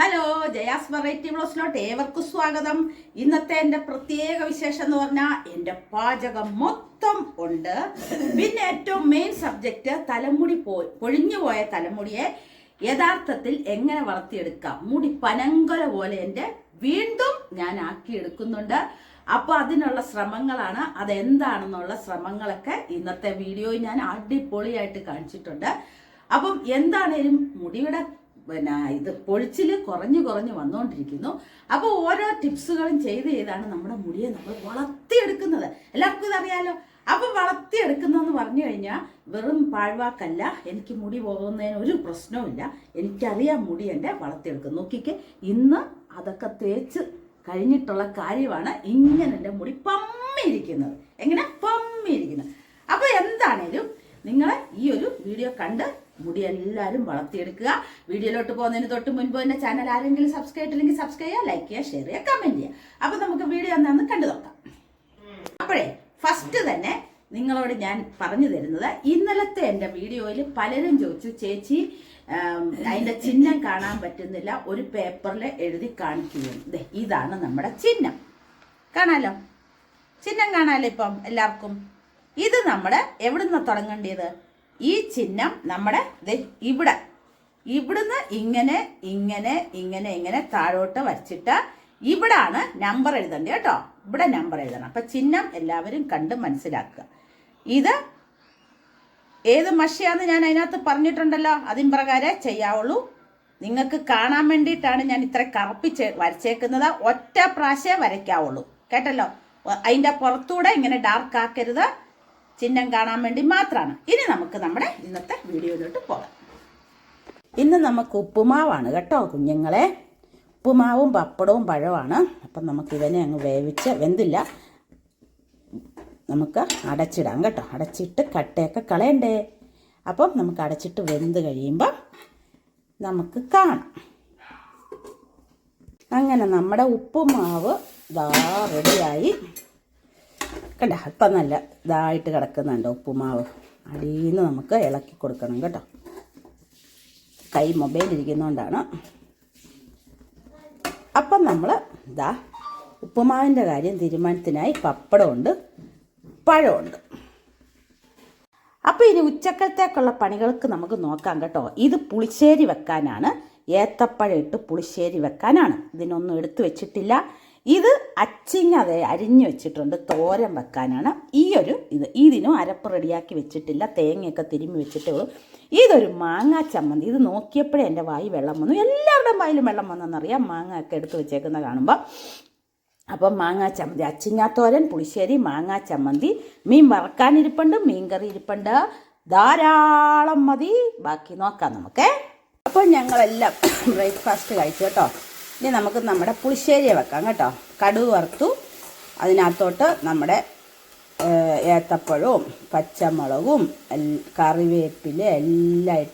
Hello Jaya's variety ബ്ലോസിലോട്ട് ഏവർക്കും സ്വാഗതം. ഇന്നത്തെ എന്റെ പ്രത്യേക വിശേഷം എന്ന് പറഞ്ഞാൽ എന്റെ പാചകം മൊത്തം ഉണ്ട്. പിന്നെ ഏറ്റവും മെയിൻ സബ്ജക്റ്റ് തലമുടി പോയി പൊഴിഞ്ഞു പോയ തലമുടിയെ യഥാർത്ഥത്തിൽ എങ്ങനെ വളർത്തിയെടുക്കാം? മുടി പനങ്കല പോലെ എന്റെ വീണ്ടും ഞാൻ ആക്കിയെടുക്കുന്നുണ്ട്. അപ്പോൾ അതിനുള്ള ശ്രമങ്ങളാണ് അതെന്താണെന്നുള്ള ശ്രമങ്ങളൊക്കെ ഇന്നത്തെ വീഡിയോയിൽ ഞാൻ അടിപൊളിയായിട്ട് കാണിച്ചിട്ടുണ്ട്. അപ്പം എന്താണേലും മുടിയുടെ പിന്നെ ഇത് പൊഴിച്ചിൽ കുറഞ്ഞു കുറഞ്ഞു വന്നുകൊണ്ടിരിക്കുന്നു അപ്പോൾ ഓരോ ടിപ്സുകളും ചെയ്ത് ചെയ്താണ് നമ്മുടെ മുടിയെ നമ്മൾ വളർത്തിയെടുക്കുന്നത്. എല്ലാവർക്കും ഇതറിയാലോ? അപ്പൊ വളർത്തിയെടുക്കുന്നതെന്ന് പറഞ്ഞു കഴിഞ്ഞാൽ വെറും പാഴ്വാക്കല്ല എനിക്ക് മുടി പോകുന്നതിന് ഒരു പ്രശ്നവുമില്ല. എനിക്കറിയാം മുടി എന്റെ വളർത്തിയെടുക്കും. നോക്കിക്കേ ഇന്ന് അതൊക്കെ തേച്ച് കഴിഞ്ഞിട്ടുള്ള കാര്യമാണ് ഇങ്ങനെ എന്റെ മുടി പമ്മിയിരിക്കുന്നത്. എങ്ങനെ? പമ്മിയിരിക്കുന്നത്. അപ്പോൾ എന്താണേലും നിങ്ങൾ ഈ ഒരു വീഡിയോ കണ്ട് മുടി എല്ലാവരും വളർത്തിയെടുക്കുക. വീഡിയോയിലോട്ട് പോകുന്നതിന് തൊട്ട് മുൻപ് തന്നെ ചാനൽ ആരെങ്കിലും സബ്സ്ക്രൈബ് ചെയ്തില്ലെങ്കിൽ സബ്സ്ക്രൈബ് ചെയ്യുക ലൈക്ക് ചെയ്യുക ഷെയർ ചെയ്യുക കമന്റ് ചെയ്യുക. അപ്പോൾ നമുക്ക് വീഡിയോ എന്താണെന്ന് കണ്ടു നോക്കാം. അപ്പോഴേ ഫസ്റ്റ് തന്നെ നിങ്ങളോട് ഞാൻ പറഞ്ഞു തരുന്നത് ഇന്നലത്തെ എന്റെ വീഡിയോയിൽ പലരും ചോദിച്ചു ചേച്ചി അതിന്റെ ചിഹ്നം കാണാൻ പറ്റുന്നില്ല. ഒരു പേപ്പറിൽ എഴുതി കാണിക്കുകയും. ഇതാണ് നമ്മുടെ ചിഹ്നം. കാണാലോ? ചിഹ്നം കാണാലോ ഇപ്പം എല്ലാവർക്കും? ഇത് നമ്മുടെ എവിടുന്ന് തുടങ്ങേണ്ടത്? ഈ ചിഹ്നം നമ്മുടെ ഇവിടെ. ഇവിടുന്ന് ഇങ്ങനെ ഇങ്ങനെ ഇങ്ങനെ ഇങ്ങനെ താഴോട്ട് വരച്ചിട്ട് ഇവിടാണ് നമ്പർ എഴുതേണ്ടത് കേട്ടോ. ഇവിടെ നമ്പർ എഴുതണം. അപ്പൊ ചിഹ്നം എല്ലാവരും കണ്ട് മനസ്സിലാക്കുക. ഇത് ഏത് മഷിയാന്ന് ഞാൻ അതിനകത്ത് പറഞ്ഞിട്ടുണ്ടല്ലോ. അതിൻ പ്രകാരം ചെയ്യാവുള്ളൂ. നിങ്ങൾക്ക് കാണാൻ വേണ്ടിയിട്ടാണ് ഞാൻ ഇത്ര കറുപ്പിച്ച് വരച്ചേക്കുന്നത്. ഒറ്റ പ്രാവശ്യം വരയ്ക്കാവുള്ളൂ. കേട്ടല്ലോ? അതിന്റെ പുറത്തൂടെ ഇങ്ങനെ ഡാർക്ക് ആക്കരുത്. ചിഹ്നം കാണാൻ വേണ്ടി മാത്രമാണ് ഇനി നമുക്ക് നമ്മുടെ ഇന്നത്തെ വീഡിയോയിലോട്ട് പോകാം. ഇന്ന് നമുക്ക് ഉപ്പുമാവാണ് കേട്ടോ കുഞ്ഞുങ്ങളെ. ഉപ്പുമാവും പപ്പടവും പഴമാണ് അപ്പം നമുക്ക് ഇവനെ അങ്ങ് വേവിച്ച് വെന്തില്ല. നമുക്ക് അടച്ചിടാം കേട്ടോ. അടച്ചിട്ട് കട്ടയൊക്കെ കളയണ്ടേ? അപ്പം നമുക്ക് അടച്ചിട്ട് വെന്ത് കഴിയുമ്പോൾ നമുക്ക് കാണാം. അങ്ങനെ നമ്മുടെ ഉപ്പുമാവ് ദാ റെഡിയായി കണ്ട? ഇപ്പം നല്ല ഇതായിട്ട് കിടക്കുന്നുണ്ട് ഉപ്പുമാവ്. അടിയിൽ നമുക്ക് ഇളക്കി കൊടുക്കണം കേട്ടോ. കൈ മൊബൈൽ ഇരിക്കുന്നതുകൊണ്ടാണ് അപ്പം നമ്മൾ ഇതാ ഉപ്പുമാവിന്റെ കാര്യം തീരുമാനത്തിനായി പപ്പടമുണ്ട് പഴമുണ്ട്. അപ്പോൾ ഇനി ഉച്ചക്കലത്തേക്കുള്ള പണികൾക്ക് നമുക്ക് നോക്കാം കേട്ടോ. ഇത് പുളിശ്ശേരി വെക്കാനാണ്. ഏത്തപ്പഴം ഇട്ട് പുളിശ്ശേരി വെക്കാനാണ്. ഇതിനൊന്നും എടുത്തു വെച്ചിട്ടില്ല. ഇത് അച്ചിങ്ങ അതെ അരിഞ്ഞു വെച്ചിട്ടുണ്ട് തോരൻ വെക്കാനാണ്. ഈ ഒരു ഇത് ഇതിനും അരപ്പ് റെഡിയാക്കി വെച്ചിട്ടില്ല. തേങ്ങയൊക്കെ തിരുമ്മി വെച്ചിട്ടേ ഉള്ളൂ. ഇതൊരു മാങ്ങാ ചമ്മന്തി. ഇത് നോക്കിയപ്പോഴേ എന്റെ വായി വെള്ളം വന്നു. എല്ലാവരുടെയും വായിലും വെള്ളം വന്നെന്നറിയാം. മാങ്ങ ഒക്കെ എടുത്ത് വെച്ചേക്കുന്ന കാണുമ്പോൾ അപ്പം മാങ്ങാ ചമ്മന്തി. അച്ചിങ്ങാത്തോരൻ പുളിശ്ശേരി മാങ്ങാ ചമ്മന്തി. മീൻ വറക്കാനിരിപ്പുണ്ട് മീൻ കറി ഇരിപ്പുണ്ട്. ധാരാളം മതി. ബാക്കി നോക്കാം നമുക്ക്. അപ്പോൾ ഞങ്ങളെല്ലാം ബ്രേക്ക്ഫാസ്റ്റ് കഴിച്ചു കേട്ടോ. ഇനി നമുക്ക് നമ്മുടെ പുളിശ്ശേരി വെക്കാം കേട്ടോ. കടുക് വറുത്തു. അതിനകത്തോട്ട് നമ്മുടെ ഏത്തപ്പഴവും പച്ചമുളകും കറിവേപ്പില എല്ലാം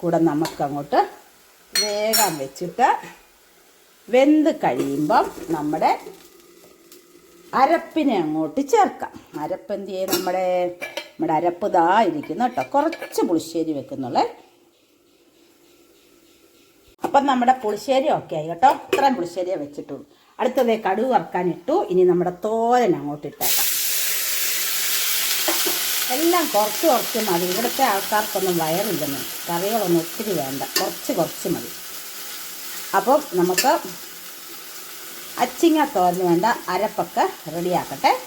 കൂടെ നമുക്കങ്ങോട്ട് വേഗം വെച്ചിട്ട് വെന്ത് കഴിയുമ്പം നമ്മുടെ അരപ്പിനെ അങ്ങോട്ട് ചേർക്കാം. അരപ്പ് എന്ത് നമ്മുടെ നമ്മുടെ അരപ്പ് ഇതാ ഇരിക്കുന്നു കേട്ടോ. കുറച്ച് പുളിശ്ശേരി വെക്കുന്നുള്ളേ. അപ്പം നമ്മുടെ പുളിശ്ശേരി ഒക്കെ ആയി കേട്ടോ. ഇത്രയും പുളിശ്ശേരിയെ വെച്ചിട്ടുള്ളൂ. അടുത്തത് കടുക് വറുക്കാൻ ഇട്ടു. ഇനി നമ്മുടെ തോരൻ അങ്ങോട്ട് ഇട്ടേക്കാം. എല്ലാം കുറച്ച് കുറച്ച് മതി. ഇവിടുത്തെ ആൾക്കാർക്കൊന്നും വയറില്ലെന്ന്. കറികളൊന്നും ഒത്തിരി വേണ്ട. കുറച്ച് കുറച്ച് മതി. അപ്പം നമുക്ക് അച്ചിങ്ങ തോരന് വേണ്ട. അരപ്പൊക്കെ റെഡിയാക്കട്ടെ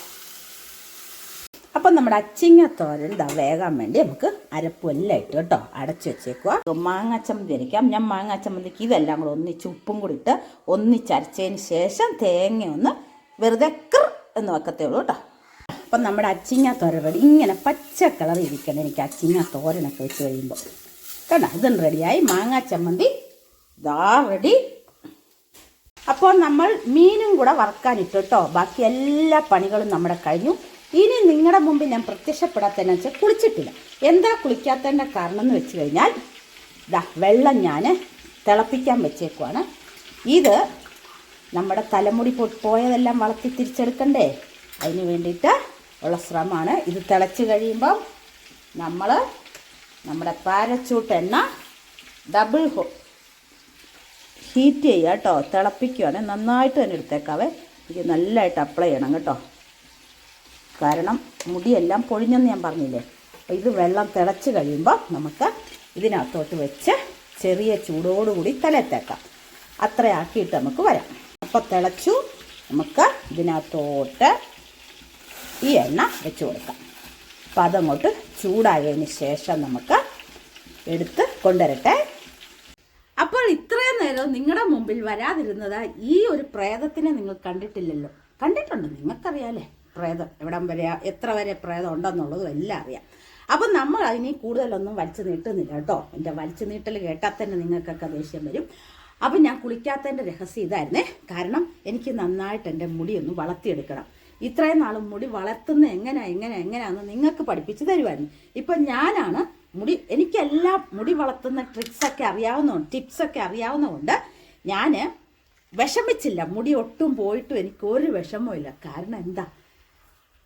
അപ്പം നമ്മുടെ അച്ചിങ്ങ തോരൻ ഇതാ വേകാൻ വേണ്ടി നമുക്ക് അരപ്പും എല്ലാം ഇട്ട് കേട്ടോ അടച്ചു വെച്ചേക്കുക മാങ്ങ ചമ്മന്തി അരയ്ക്കാം. ഞാൻ മാങ്ങ ചമ്മന്തിക്ക് ഇതെല്ലാം കൂടെ ഒന്നിച്ച് ഉപ്പും കൂടി ഇട്ട് ഒന്നിച്ചരച്ചതിന് ശേഷം തേങ്ങ ഒന്ന് വെറുതെ കൃ എന്ന് വെക്കത്തേ ഉള്ളൂ കേട്ടോ. അപ്പം നമ്മുടെ അച്ചിങ്ങ തോരൻ റെഡി. ഇങ്ങനെ പച്ച കളർ ഇരിക്കണം എനിക്ക് അച്ചിങ്ങ തോരനൊക്കെ വെച്ച് കഴിയുമ്പോൾ കേട്ടോ ഇതും റെഡിയായി. മാങ്ങ ചമ്മന്തി ഇതാ റെഡി. അപ്പോൾ നമ്മൾ മീനും കൂടെ വറുക്കാനിട്ടു കേട്ടോ. ബാക്കി എല്ലാ പണികളും നമ്മുടെ കഴിഞ്ഞു. ഇനി നിങ്ങളുടെ മുമ്പിൽ ഞാൻ പ്രത്യക്ഷപ്പെടാത്തതെന്ന് വെച്ചാൽ കുളിച്ചിട്ടില്ല. എന്താ കുളിക്കാത്തതിന്റെ കാരണം എന്ന് വെച്ച് കഴിഞ്ഞാൽ ഇതാ വെള്ളം ഞാൻ തിളപ്പിക്കാൻ വെച്ചേക്കുവാണ്. ഇത് നമ്മുടെ തലമുടി പോയതെല്ലാം വളർത്തി തിരിച്ചെടുക്കണ്ടേ? അതിന് വേണ്ടിയിട്ട് ഉള്ള ശ്രമമാണ്. ഇത് തിളച്ച് കഴിയുമ്പം നമ്മൾ നമ്മുടെ പാരച്ചൂട്ട് എണ്ണ ഡബിൾ ഹോ ഹീറ്റ് ചെയ്യുക കേട്ടോ. തിളപ്പിക്കുകയാണ് നന്നായിട്ട് തന്നെ എടുത്തേക്കാവേ. എനിക്ക് നല്ലതായിട്ട് അപ്ലൈ ചെയ്യണം കേട്ടോ. കാരണം മുടിയെല്ലാം പൊഴിഞ്ഞെന്ന് ഞാൻ പറഞ്ഞില്ലേ? അപ്പോൾ ഇത് വെള്ളം തിളച്ച് കഴിയുമ്പോൾ നമുക്ക് ഇതിനകത്തോട്ട് വെച്ച് ചെറിയ ചൂടോടുകൂടി തലത്തേക്കാം അത്രയാക്കിയിട്ട് നമുക്ക് വരാം. അപ്പോൾ തിളച്ചു നമുക്ക് ഇതിനകത്തോട്ട് ഈ എണ്ണ വെച്ച് കൊടുക്കാം. അപ്പം അതങ്ങോട്ട് ചൂടായതിന് ശേഷം നമുക്ക് എടുത്ത് കൊണ്ടുവരട്ടെ. അപ്പോൾ ഇത്രയും നേരം നിങ്ങളുടെ മുമ്പിൽ വരാതിരുന്നത് ഈ ഒരു പ്രേതത്തിനെ നിങ്ങൾ കണ്ടിട്ടില്ലല്ലോ. കണ്ടിട്ടുണ്ട്? നിങ്ങൾക്കറിയാലേ. പ്രേതം. എവിടെ വരെ എത്ര വരെ പ്രേതം ഉണ്ടെന്നുള്ളതും എല്ലാം അറിയാം. അപ്പം നമ്മൾ അതിനെ കൂടുതലൊന്നും വലിച്ചു നീട്ടുന്നില്ല കേട്ടോ. എന്റെ വലിച്ചു നീട്ടൽ കേട്ടാൽ തന്നെ നിങ്ങൾക്കൊക്കെ ദേഷ്യം വരും. അപ്പം ഞാൻ കുളിക്കാത്തതിന്റെ രഹസ്യം ഇതായിരുന്നേ. കാരണം എനിക്ക് നന്നായിട്ട് എന്റെ മുടി ഒന്ന് വളർത്തിയെടുക്കണം. ഇത്രയും നാളും മുടി വളർത്തുന്ന എങ്ങനെ എങ്ങനെ എങ്ങനെയാണെന്ന് നിങ്ങൾക്ക് പഠിപ്പിച്ച് തരുമായിരുന്നു ഇപ്പം ഞാനാണ് മുടി എനിക്കെല്ലാം മുടി വളർത്തുന്ന ട്രിക്സൊക്കെ അറിയാവുന്നതുകൊണ്ട് ടിപ്സൊക്കെ അറിയാവുന്നതുകൊണ്ട് ഞാൻ വിഷമിച്ചില്ല. മുടി ഒട്ടും പോയിട്ടും എനിക്ക് ഒരു വിഷമവും ഇല്ല കാരണം എന്താ?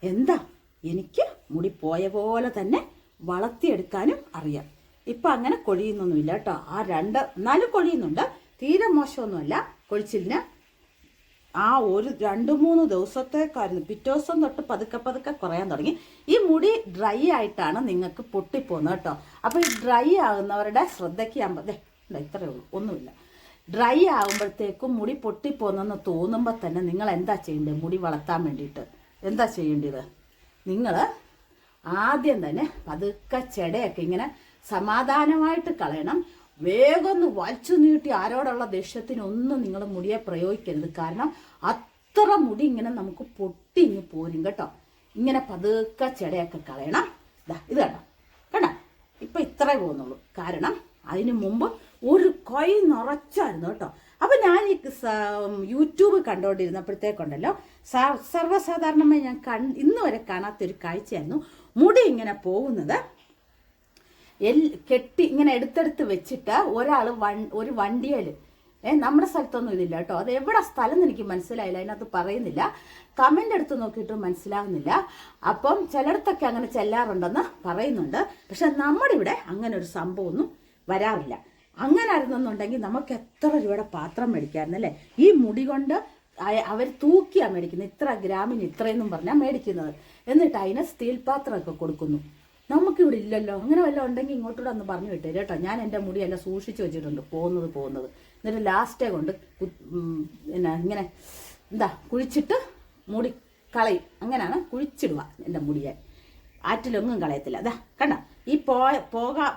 എന്താ? എനിക്ക് മുടി പോയ പോലെ തന്നെ വളർത്തിയെടുക്കാനും അറിയാം. ഇപ്പം അങ്ങനെ കൊഴിയുന്നൊന്നുമില്ല കേട്ടോ. ആ രണ്ട് എന്നാലും കൊഴിയുന്നുണ്ട്. തീരെ മോശമൊന്നുമല്ല. കൊഴിച്ചിലിന് ആ ഒരു രണ്ട് മൂന്ന് ദിവസത്തേക്കായിരുന്നു. പിറ്റേ ദിവസം തൊട്ട് പതുക്കെ പതുക്കെ കുറയാൻ തുടങ്ങി. ഈ മുടി ഡ്രൈ ആയിട്ടാണ് നിങ്ങൾക്ക് പൊട്ടിപ്പോകുന്നത് കേട്ടോ. അപ്പോൾ ഈ ഡ്രൈ ആകുന്നവരുടെ ശ്രദ്ധയ്ക്ക് ഞാൻ ഇത്രയേ ഉള്ളൂ. ഒന്നുമില്ല. ഡ്രൈ ആകുമ്പോഴത്തേക്കും മുടി പൊട്ടിപ്പോന്നെന്ന് തോന്നുമ്പോൾ തന്നെ നിങ്ങൾ എന്താ ചെയ്യേണ്ടത്? മുടി വളർത്താൻ വേണ്ടിയിട്ട്. എന്താ ചെയ്യേണ്ടത്? നിങ്ങൾ ആദ്യം തന്നെ പതുക്കെ ചെടയൊക്കെ ഇങ്ങനെ സമാധാനമായിട്ട് കളയണം. വേഗം ഒന്ന് വലിച്ചു നീട്ടി ആരോടുള്ള ദേഷ്യത്തിനൊന്നും നിങ്ങൾ മുടിയെ പ്രയോഗിക്കരുത്. കാരണം അത്ര മുടി ഇങ്ങനെ നമുക്ക് പൊട്ടി ഇങ്ങ് പോരും കേട്ടോ. ഇങ്ങനെ പതുക്കെ ചെടയൊക്കെ കളയണം. ഇതാ ഇത് കേട്ടോ കേട്ടോ ഇപ്പം ഇത്രേ പോകുന്നുള്ളൂ. കാരണം അതിനു മുമ്പ് ഒരു കൈ നിറച്ചായിരുന്നു കേട്ടോ. അപ്പം ഞാൻ ഈ യൂട്യൂബ് കണ്ടുകൊണ്ടിരുന്നപ്പോഴത്തേക്കുണ്ടല്ലോ സർ സർവസാധാരണമായി ഞാൻ കൺ ഇന്ന് വരെ കാണാത്തൊരു കാഴ്ചയായിരുന്നു. മുടി ഇങ്ങനെ പോകുന്നത്. എൽ കെട്ടി ഇങ്ങനെ എടുത്തെടുത്ത് വെച്ചിട്ട് ഒരാൾ വൺ ഒരു വണ്ടിയിൽ ഏ നമ്മുടെ സ്ഥലത്തൊന്നും ഇതില്ല കേട്ടോ. അത് എവിടെ സ്ഥലം എനിക്ക് മനസ്സിലായില്ല. അതിനകത്ത് പറയുന്നില്ല. കമന്റ് എടുത്ത് നോക്കിയിട്ട് മനസ്സിലാവുന്നില്ല. അപ്പം ചിലയിടത്തൊക്കെ അങ്ങനെ ചെല്ലാറുണ്ടെന്ന് പറയുന്നുണ്ട്. പക്ഷെ നമ്മുടെ ഇവിടെ അങ്ങനെ ഒരു സംഭവമൊന്നും വരാറില്ല. അങ്ങനെ ആയിരുന്നെന്നുണ്ടെങ്കിൽ നമുക്ക് എത്ര രൂപയുടെ പാത്രം മേടിക്കാമായിരുന്നു അല്ലേ? ഈ മുടി കൊണ്ട് അവർ തൂക്കിയാണ് മേടിക്കുന്നത് ഇത്ര ഗ്രാമിന് ഇത്രയെന്നും പറഞ്ഞാൽ മേടിക്കുന്നത്. എന്നിട്ട് അതിനെ സ്റ്റീൽ പാത്രമൊക്കെ കൊടുക്കുന്നു. നമുക്കിവിടെ ഇല്ലല്ലോ. അങ്ങനെ വല്ലതും ഉണ്ടെങ്കിൽ ഇങ്ങോട്ടൂടെ ഒന്ന് പറഞ്ഞു വിട്ടേ കേട്ടോ. ഞാൻ എന്റെ മുടിയെല്ലാം സൂക്ഷിച്ചു വെച്ചിട്ടുണ്ട്. പോകുന്നത് പോകുന്നത്. എന്നിട്ട് ലാസ്റ്റേ കൊണ്ട് പിന്നെ ഇങ്ങനെ എന്താ കുഴിച്ചിട്ട് മുടി കളയും. അങ്ങനെയാണ് കുഴിച്ചിടുക എന്റെ മുടിയെ. ആറ്റിലൊന്നും കളയത്തില്ല. അതാ കണ്ട? ഈ പോയ പോകാ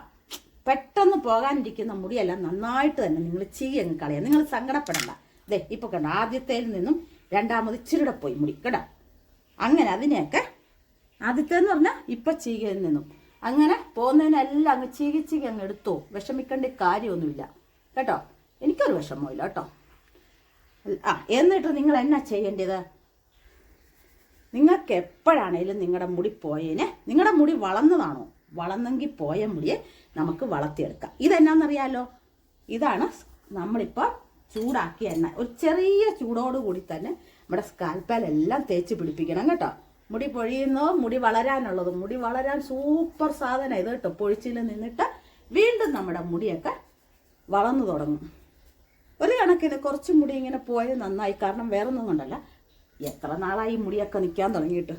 പെട്ടെന്ന് പോകാനിരിക്കുന്ന മുടിയെല്ലാം നന്നായിട്ട് തന്നെ നിങ്ങൾ ചീകി അങ്ങ് കളയാം. നിങ്ങൾ സങ്കടപ്പെടണ്ട. ദേ ഇപ്പൊ കണ്ടോ ആദ്യത്തേൽ നിന്നും രണ്ടാമത് ഇച്ചിരിയുടെ പോയി മുടി കേട്ടോ? അങ്ങനെ അതിനെയൊക്കെ ആദ്യത്തേന്ന് പറഞ്ഞാൽ ഇപ്പൊ ചീകയിൽ നിന്നും. അങ്ങനെ പോകുന്നതിനെല്ലാം അങ്ങ് ചീകി ചീകി അങ്ങ് എടുത്തോ. വിഷമിക്കേണ്ട കാര്യമൊന്നുമില്ല. കേട്ടോ? എനിക്കൊരു വിഷമമില്ല കേട്ടോ? ആ എന്നിട്ട് നിങ്ങൾ എന്നാ ചെയ്യേണ്ടത്? നിങ്ങൾക്ക് എപ്പോഴാണേലും നിങ്ങളുടെ മുടി പോയതിന് നിങ്ങളുടെ മുടി വളർന്നതാണോ? വളർന്നെങ്കിൽ പോയ മുടിയെ നമുക്ക് വളർത്തിയെടുക്കാം. ഇതെന്നാന്നറിയാലോ? ഇതാണ് നമ്മളിപ്പോൾ ചൂടാക്കിയ എണ്ണ. ഒരു ചെറിയ ചൂടോടുകൂടി തന്നെ നമ്മുടെ സ്കാൽപ്പാലെല്ലാം തേച്ച് പിടിപ്പിക്കണം കേട്ടോ. മുടി പൊഴിയുന്നോ മുടി വളരാനുള്ളതും. മുടി വളരാൻ സൂപ്പർ സാധനം ഇത് കേട്ടോ. പൊഴിച്ചിൽ നിന്നിട്ട് വീണ്ടും നമ്മുടെ മുടിയൊക്കെ വളർന്നു തുടങ്ങും. ഒരു കണക്കിന് കുറച്ച് മുടി ഇങ്ങനെ പോയത് നന്നായി. കാരണം വേറെ ഒന്നും കൊണ്ടല്ല. എത്ര നാളായി മുടിയൊക്കെ നിൽക്കാൻ തുടങ്ങിയിട്ട്?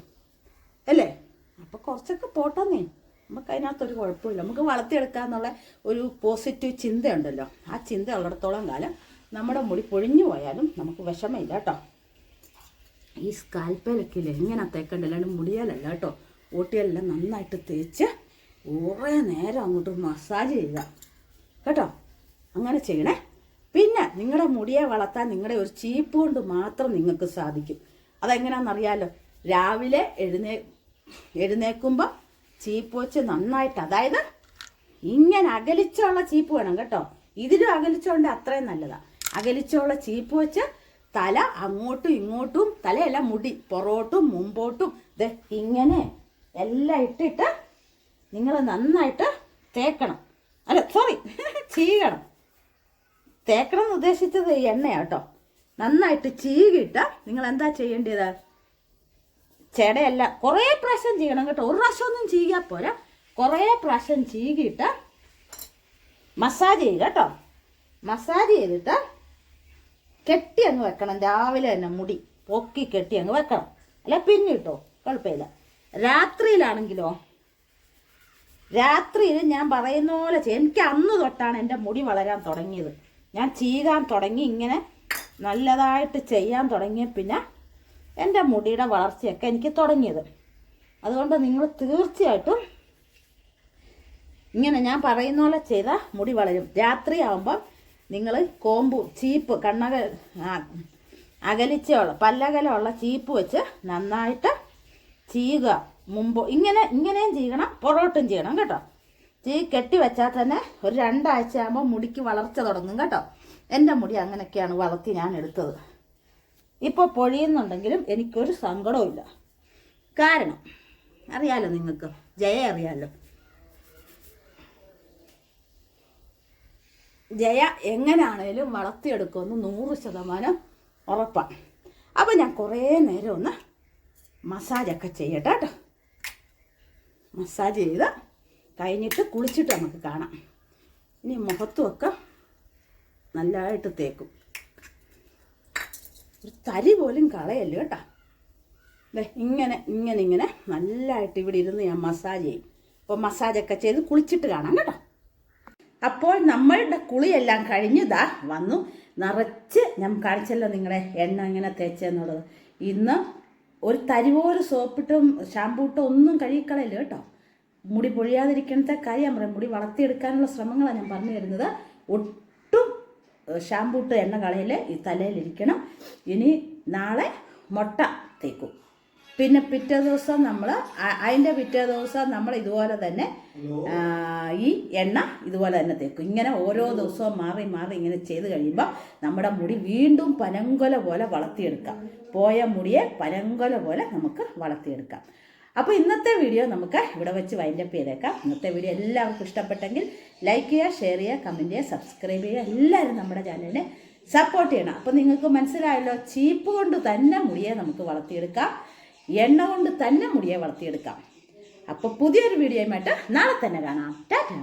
അല്ലേ? അപ്പോൾ കുറച്ചൊക്കെ പോട്ടെന്നേ. നമുക്ക് അതിനകത്തൊരു കുഴപ്പമില്ല. നമുക്ക് വളർത്തിയെടുക്കാന്നുള്ള ഒരു പോസിറ്റീവ് ചിന്തയുണ്ടല്ലോ. ആ ചിന്ത ഉള്ളിടത്തോളം കാലം നമ്മുടെ മുടി പൊഴിഞ്ഞു പോയാലും നമുക്ക് വിഷമമില്ല കേട്ടോ. ഈ സ്കാൽപ്പേലൊക്കെ ഇല്ലേ ഇങ്ങനെ തേക്കണ്ട. അല്ലാണ്ട് മുടിയാലല്ല കേട്ടോ. ഓട്ടിയെല്ലാം നന്നായിട്ട് തേച്ച് കുറേ നേരം അങ്ങോട്ട് മസാജ് ചെയ്യുക. കേട്ടോ? അങ്ങനെ ചെയ്യണേ. പിന്നെ നിങ്ങളുടെ മുടിയെ വളർത്താൻ നിങ്ങളുടെ ഒരു ചീപ്പ് കൊണ്ട് മാത്രം നിങ്ങൾക്ക് സാധിക്കും. അതെങ്ങനെയാണെന്നറിയാലോ രാവിലെ എഴുന്നേ എഴുന്നേൽക്കുമ്പോൾ ചീപ്പ് വെച്ച് നന്നായിട്ട് അതായത് ഇങ്ങനെ അകലിച്ചുള്ള ചീപ്പ് വേണം കേട്ടോ. ഇതിലും അകലിച്ചോണ്ട് അത്രയും നല്ലതാ. അകലിച്ചുള്ള ചീപ്പ് വെച്ച് തല അങ്ങോട്ടും ഇങ്ങോട്ടും തലയല്ല മുടി പൊറോട്ടും മുമ്പോട്ടും ഇത് ഇങ്ങനെ എല്ലാം ഇട്ടിട്ട് നിങ്ങൾ നന്നായിട്ട് തേക്കണം. അല്ല സോറി ചീകണം. തേക്കണം എന്ന് ഉദ്ദേശിച്ചത് എണ്ണയാട്ടോ നന്നായിട്ട് ചീകിട്ട് നിങ്ങൾ എന്താ ചെയ്യേണ്ടത്? ചെടയല്ല. കുറേ പ്രാവശ്യം ചെയ്യണം കേട്ടോ. ഒരു പ്രാവശ്യം ഒന്നും ചെയ്യാൻ പോരാ. കുറേ പ്രാവശ്യം ചീകിയിട്ട് മസാജ് ചെയ്യുക കേട്ടോ. മസാജ് ചെയ്തിട്ട് കെട്ടി അങ്ങ് വെക്കണം. രാവിലെ തന്നെ മുടി പൊക്കി കെട്ടി അങ്ങ് വെക്കണം. അല്ല പിന്നിട്ടോ കുഴപ്പമില്ല. രാത്രിയിലാണെങ്കിലോ? രാത്രിയിൽ ഞാൻ പറയുന്ന പോലെ ചെയ്യും. എനിക്ക് അന്ന് തൊട്ടാണ് എന്റെ മുടി വളരാൻ തുടങ്ങിയത്. ഞാൻ ചീകാൻ തുടങ്ങി ഇങ്ങനെ നല്ലതായിട്ട് ചെയ്യാൻ തുടങ്ങിയ പിന്നെ എന്റെ മുടിയുടെ വളർച്ചയൊക്കെ എനിക്ക് തുടങ്ങിയത്. അതുകൊണ്ട് നിങ്ങൾ തീർച്ചയായിട്ടും ഇങ്ങനെ ഞാൻ പറയുന്ന പോലെ ചെയ്താൽ മുടി വളരും. രാത്രി ആകുമ്പം നിങ്ങൾ കോമ്പു ചീപ്പ് കണ്ണക അകലിച്ചുള്ള പല്ലകലുള്ള ചീപ്പ് വെച്ച് നന്നായിട്ട് ചെയ്യുക മുമ്പ് ഇങ്ങനെ ഇങ്ങനെയും ചെയ്യണം പൊറോട്ടും ചെയ്യണം കേട്ടോ. ചീ കെട്ടി വെച്ചാൽ തന്നെ ഒരു രണ്ടാഴ്ച ആകുമ്പോൾ മുടിക്ക് വളർച്ച തുടങ്ങും കേട്ടോ. എന്റെ മുടി അങ്ങനെയൊക്കെയാണ് വളർത്തി ഞാൻ എടുത്തത്. ഇപ്പോൾ പൊഴിയുന്നുണ്ടെങ്കിലും എനിക്കൊരു സങ്കടവും കാരണം അറിയാലോ നിങ്ങൾക്ക്? ജയ അറിയാലോ? ജയ എങ്ങനെയാണേലും വളർത്തിയെടുക്കുമെന്ന് നൂറ് ശതമാനം ഉറപ്പാണ് അപ്പോൾ ഞാൻ കുറേ നേരം ഒന്ന് മസാജൊക്കെ ചെയ്യട്ടെ കേട്ടോ. മസാജ് ചെയ്ത് കഴിഞ്ഞിട്ട് കുളിച്ചിട്ട് നമുക്ക് കാണാം. ഇനി മുഖത്തുമൊക്കെ നല്ലതായിട്ട് തേക്കും. ഒരു തരി പോലും കളയല്ല കേട്ടോ. ദേ ഇങ്ങനെ ഇങ്ങനെ ഇങ്ങനെ നല്ലതായിട്ട് ഇവിടെ ഇരുന്ന് ഞാൻ മസാജ് ചെയ്യും. അപ്പോൾ മസാജൊക്കെ ചെയ്ത് കുളിച്ചിട്ട് കാണാം കേട്ടോ. അപ്പോൾ നമ്മളുടെ കുളിയെല്ലാം കഴിഞ്ഞതാ വന്നു. നിറച്ച് ഞാൻ കാണിച്ചല്ലോ നിങ്ങളെ എണ്ണ ഇങ്ങനെ തേച്ചെന്നുള്ളത്. ഇന്ന് ഒരു തരിപോലെ സോപ്പിട്ടും ഷാമ്പൂട്ടോ ഒന്നും കഴുകിക്കളയില്ല കേട്ടോ. മുടി പൊഴിയാതിരിക്കണത്തെ കാര്യം പറയാം മുടി വളർത്തിയെടുക്കാനുള്ള ശ്രമങ്ങളാണ് ഞാൻ പറഞ്ഞു തരുന്നത്. ഒട്ടും ഷാമ്പൂ ഇട്ട് എണ്ണ കളയിൽ ഈ തലയിലിരിക്കണം. ഇനി നാളെ മുട്ട തേക്കും. പിന്നെ പിറ്റേ ദിവസം നമ്മൾ അതിന്റെ പിറ്റേ ദിവസം നമ്മൾ ഇതുപോലെ തന്നെ ഈ എണ്ണ ഇതുപോലെ തന്നെ തേക്കും. ഇങ്ങനെ ഓരോ ദിവസവും മാറി മാറി ഇങ്ങനെ ചെയ്ത് കഴിയുമ്പോൾ നമ്മുടെ മുടി വീണ്ടും പനങ്കൊല പോലെ വളർത്തിയെടുക്കാം. പോയ മുടിയെ പനങ്കൊല പോലെ നമുക്ക് വളർത്തിയെടുക്കാം. അപ്പോൾ ഇന്നത്തെ വീഡിയോ നമുക്ക് ഇവിടെ വെച്ച് വൈൻഡപ്പ് ചെയ്തേക്കാം. ഇന്നത്തെ വീഡിയോ എല്ലാവർക്കും ഇഷ്ടപ്പെട്ടെങ്കിൽ ലൈക്ക് ചെയ്യുക ഷെയർ ചെയ്യുക കമന്റ് ചെയ്യുക സബ്സ്ക്രൈബ് ചെയ്യുക. എല്ലാവരും നമ്മുടെ ചാനലിനെ സപ്പോർട്ട് ചെയ്യണം. അപ്പോൾ നിങ്ങൾക്ക് മനസ്സിലായല്ലോ ചീപ്പ് കൊണ്ട് തന്നെ മുടിയെ നമുക്ക് വളർത്തിയെടുക്കാം. എണ്ണ കൊണ്ട് തന്നെ മുടിയെ വളർത്തിയെടുക്കാം. അപ്പോൾ പുതിയൊരു വീഡിയോയുമായിട്ട് നാളെ തന്നെ കാണാം. ടാറ്റാ!